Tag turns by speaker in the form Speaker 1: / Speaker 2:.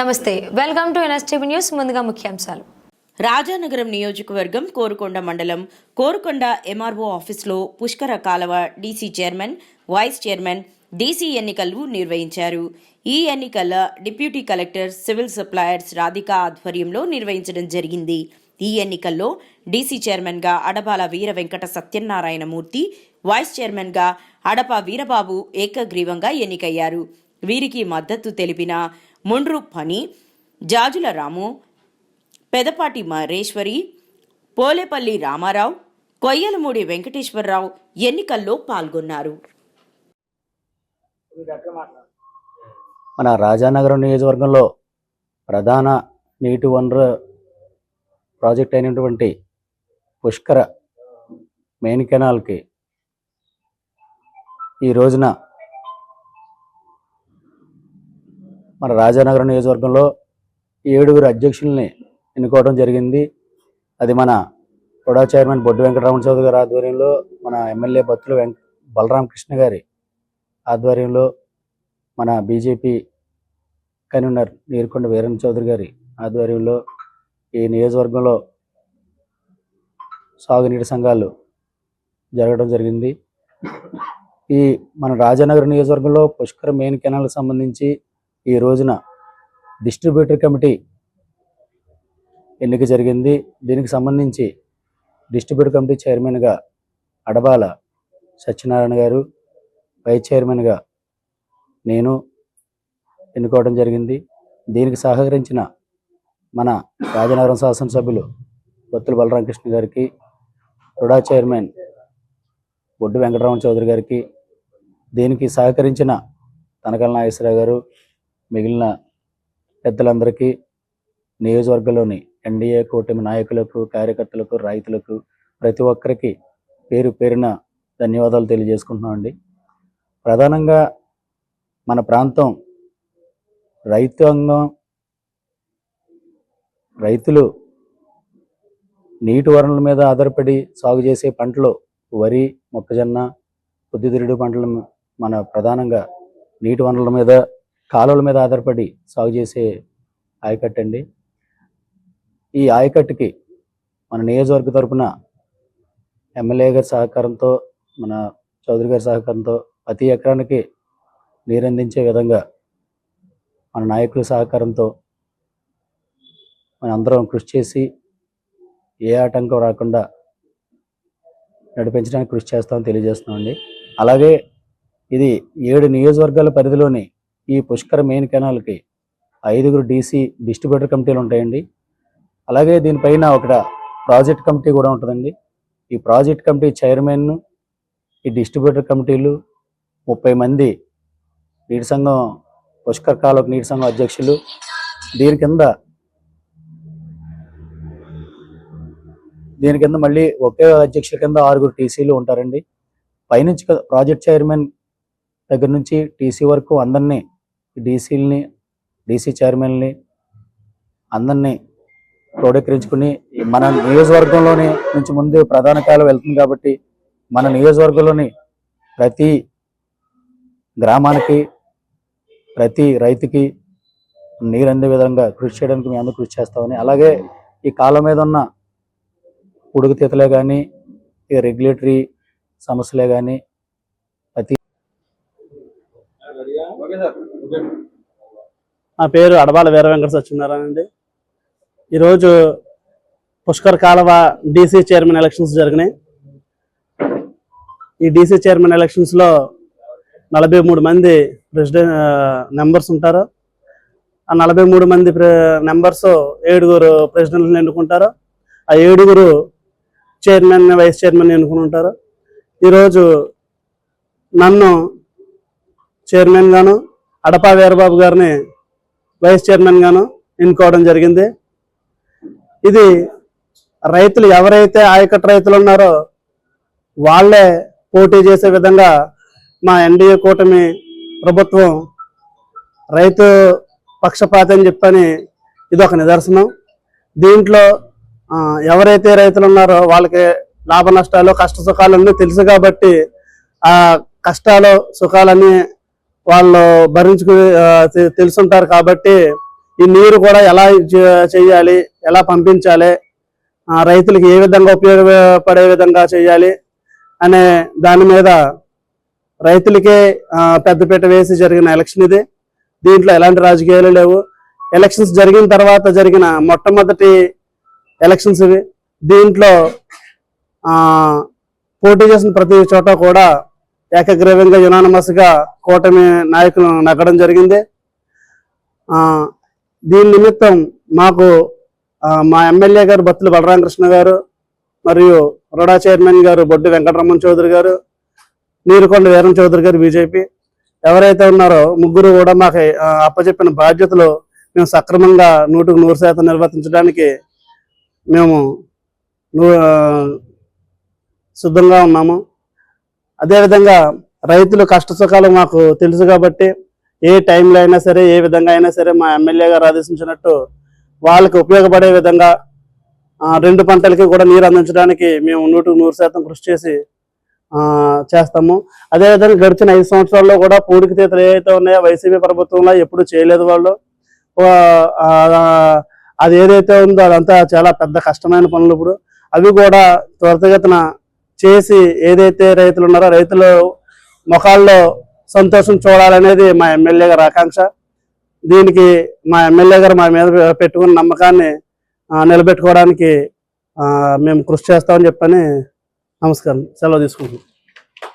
Speaker 1: నమస్తే welcome to NSTV news ముందుగా ముఖ్యాంశాలు.
Speaker 2: రాజానగరం నియోజకవర్గం కోరుకొండ మండలం కోరుకొండ ఎంఆర్ఓ ఆఫీస్లో పుష్కర కాలవ DC chairman vice chairman DC ఎన్నికలు నిర్వహించారు. ఈ ఎన్నికల deputy collector civil suppliers Radhika ఆధ్వర్యంలో నిర్వహించడం జరిగింది. ఈ ఎన్నికల్లో డీసీ చైర్మన్గా అడబాల వీర వెంకట సత్యనారాయణమూర్తి వైస్ చైర్మన్గా అడప వీరబాబు ఏకగ్రీవంగా ఎన్నికయ్యారు. వీరికి మద్దతు తెలిపిన ముండ్రు పని జాజుల రాము పెదపాటి మహేశ్వరి పోలేపల్లి రామారావు కొయ్యలమూడి వెంకటేశ్వరరావు ఎన్నికల్లో పాల్గొన్నారు.
Speaker 3: మన రాజానగరం నియోజకవర్గంలో ప్రధాన నీటి వనరు ప్రాజెక్ట్ అయినటువంటి పుష్కర మెయిన్ కెనాల్కి ఈ రోజున మన రాజానగరం నియోజకవర్గంలో ఏడుగురు అధ్యక్షుల్ని ఎన్నుకోవడం జరిగింది. అది మన ప్రొడా చైర్మన్ బొడ్డు వెంకటరమణ చౌదరి గారి ఆధ్వర్యంలో మన ఎమ్మెల్యే బత్తుల వెంక బలరామకృష్ణ గారి ఆధ్వర్యంలో మన బీజేపీ కన్వీనర్ నీరుకొండ వీరన్ చౌదరి గారి ఆధ్వర్యంలో ఈ నియోజకవర్గంలో సాగునీటి సంఘాలు జరగడం జరిగింది. ఈ మన రాజానగర్ నియోజకవర్గంలో పుష్కర మెయిన్ కెనాల్కి సంబంధించి ఈ రోజున డిస్ట్రిబ్యూటర్ కమిటీ ఎన్నిక జరిగింది. దీనికి సంబంధించి డిస్ట్రిబ్యూటర్ కమిటీ చైర్మన్గా అడబాల సత్యనారాయణ గారు వైస్ చైర్మన్గా నేను ఎన్నుకోవడం జరిగింది. దీనికి సహకరించిన మన రాజనగరం శాసనసభ్యులు బొత్తుల బలరామకృష్ణ గారికి రుడా చైర్మన్ బొడ్డు వెంకటరామణ చౌదరి గారికి దీనికి సహకరించిన తనకల నాగేశ్వరరావు గారు మిగిలిన పెద్దలందరికీ నియోజకవర్గంలోని ఎన్డీఏ కూటమి నాయకులకు కార్యకర్తలకు రైతులకు ప్రతి ఒక్కరికి పేరు పేరున ధన్యవాదాలు తెలియజేసుకుంటున్నామండి ప్రధానంగా మన ప్రాంతం రైతాంగం రైతులు నీటి వనరుల మీద ఆధారపడి సాగు చేసే పంటలు వరి మొక్కజొన్న పొద్దుతిరుడు పంటలు మన ప్రధానంగా నీటి వనరుల మీద కాలువల మీద ఆధారపడి సాగు చేసే ఆయకట్టు అండి. ఈ ఆయకట్టుకి మన నియోజకవర్గ తరఫున ఎమ్మెల్యే గారి సహకారంతో మన చౌదరి గారి సహకారంతో ప్రతి ఎకరానికి నీరందించే విధంగా మన నాయకుల సహకారంతో మన అందరం కృషి చేసి ఏ ఆటంకం రాకుండా నడిపించడానికి కృషి చేస్తామని తెలియజేస్తున్నామండి. అలాగే ఇది ఏడు నియోజకవర్గాల పరిధిలోని ఈ పుష్కర మెయిన్ కెనాల్కి ఐదుగురు డీసీ డిస్ట్రిబ్యూటర్ కమిటీలు ఉంటాయండి. అలాగే దీనిపైన ఒక ప్రాజెక్ట్ కమిటీ కూడా ఉంటుందండి. ఈ ప్రాజెక్ట్ కమిటీ చైర్మన్ ఈ డిస్ట్రిబ్యూటర్ కమిటీలు ముప్పై మంది నీటి సంఘం పుష్కర్ కాలువ నీటి సంఘం అధ్యక్షులు. దీని కింద దీని కింద మళ్ళీ ఒకే అధ్యక్షుల కింద ఆరుగురు టీసీలు ఉంటారండి. పైనుంచి ప్రాజెక్ట్ చైర్మన్ దగ్గర నుంచి టీసీ వరకు అందరినీ డీసీలని డీసీ చైర్మన్ని అందరినీ క్రోడీకరించుకుని మన నియోజకవర్గంలోని నుంచి ముందు ప్రధాన కాలం వెళ్తుంది కాబట్టి మన నియోజకవర్గంలోని ప్రతి గ్రామానికి ప్రతి రైతుకి నీరు అందే విధంగా కృషి చేయడానికి మేము అందరూ కృషి చేస్తామని. అలాగే ఈ కాలం మీద ఉన్న ఉడుకుతీతలే కానీ ఈ రెగ్యులేటరీ సమస్యలే కానీ ప్రతి
Speaker 4: నా పేరు అడబాల వీర వెంకట సత్యనారాయణ అండి. ఈరోజు పుష్కర్ కాలవ డీసీ చైర్మన్ ఎలక్షన్స్ జరిగినాయి. ఈ డీసీ చైర్మన్ ఎలక్షన్స్లో నలభై మూడు మంది ప్రెసిడెంట్ నెంబర్స్ ఉంటారు. ఆ నలభై మూడు మంది నెంబర్స్ ఏడుగురు ప్రెసిడెంట్లను ఎన్నుకుంటారు. ఆ ఏడుగురు చైర్మన్ వైస్ చైర్మన్ ఎన్నుకుని ఉంటారు. ఈరోజు నన్ను చైర్మన్ గాను అడపా వీరబాబు గారిని వైస్ చైర్మన్ గాను ఎన్నుకోవడం జరిగింది. ఇది రైతులు ఎవరైతే ఆయకట్టు రైతులు ఉన్నారో వాళ్ళే పోటీ చేసే విధంగా మా ఎన్డీఏ కూటమి ప్రభుత్వం రైతు పక్షపాతం అని చెప్పని ఇది ఒక నిదర్శనం. దీంట్లో ఎవరైతే రైతులు ఉన్నారో వాళ్ళకి లాభ నష్టాలు కష్ట సుఖాలు అన్నీ తెలుసు కాబట్టి ఆ కష్టాలు సుఖాలన్నీ వాళ్ళు భరించుకునే తెలుసుంటారు కాబట్టి ఈ నీరు కూడా ఎలా చేయాలి ఎలా పంపించాలి రైతులకు ఏ విధంగా ఉపయోగపడే విధంగా చేయాలి అనే దాని మీద రైతులకే పెద్దపీట వేసి జరిగిన ఎలక్షన్ ఇది. దీంట్లో ఎలాంటి రాజకీయాలు లేవు. ఎలక్షన్స్ జరిగిన తర్వాత జరిగిన మొట్టమొదటి ఎలక్షన్స్ ఇవి. దీంట్లో పోటీ చేసిన ప్రతి చోట కూడా ఏకగ్రీవంగా యునానమస్గా కూటమి నాయకులు నగ్గడం జరిగింది. దీని నిమిత్తం మాకు మా ఎమ్మెల్యే గారు బత్తుల బలరామకృష్ణ గారు మరియు రుడా చైర్మన్ గారు బొడ్డు వెంకటరమణ చౌదరి గారు నీరుకొండ వీరం చౌదరి గారు బీజేపీ. ఎవరైతే ఉన్నారో ముగ్గురు కూడా మాకు అప్పచెప్పిన బాధ్యతలు మేము సక్రమంగా నూటికి నూరు శాతం నిర్వర్తించడానికి మేము సిద్ధంగా ఉన్నాము. అదేవిధంగా రైతులు కష్ట సుఖాలు మాకు తెలుసు కాబట్టి ఏ టైంలో అయినా సరే ఏ విధంగా అయినా సరే మా ఎమ్మెల్యే గారు ఆదేశించినట్టు వాళ్ళకి ఉపయోగపడే విధంగా రెండు పంటలకి కూడా నీరు అందించడానికి మేము నూటికి నూరు శాతం కృషి చేసి చేస్తాము. అదేవిధంగా గడిచిన ఐదు సంవత్సరాల్లో కూడా పూడికి తీతలు ఏవైతే ఉన్నాయో వైసీపీ ప్రభుత్వంలో ఎప్పుడు చేయలేదు వాళ్ళు. అది ఏదైతే ఉందో అదంతా చాలా పెద్ద కష్టమైన పనులు ఇప్పుడు. అవి కూడా త్వరితగతిన చేసి ఏదైతే రైతులు ఉన్నారో రైతులు ముఖాల్లో సంతోషం చూడాలనేది మా ఎమ్మెల్యే గారి ఆకాంక్ష. దీనికి మా ఎమ్మెల్యే గారు మా మీద పెట్టుకున్న నమ్మకాన్ని నిలబెట్టుకోవడానికి మేము కృషి చేస్తామని చెప్పని నమస్కారం సెలవు తీసుకుంటున్నాం.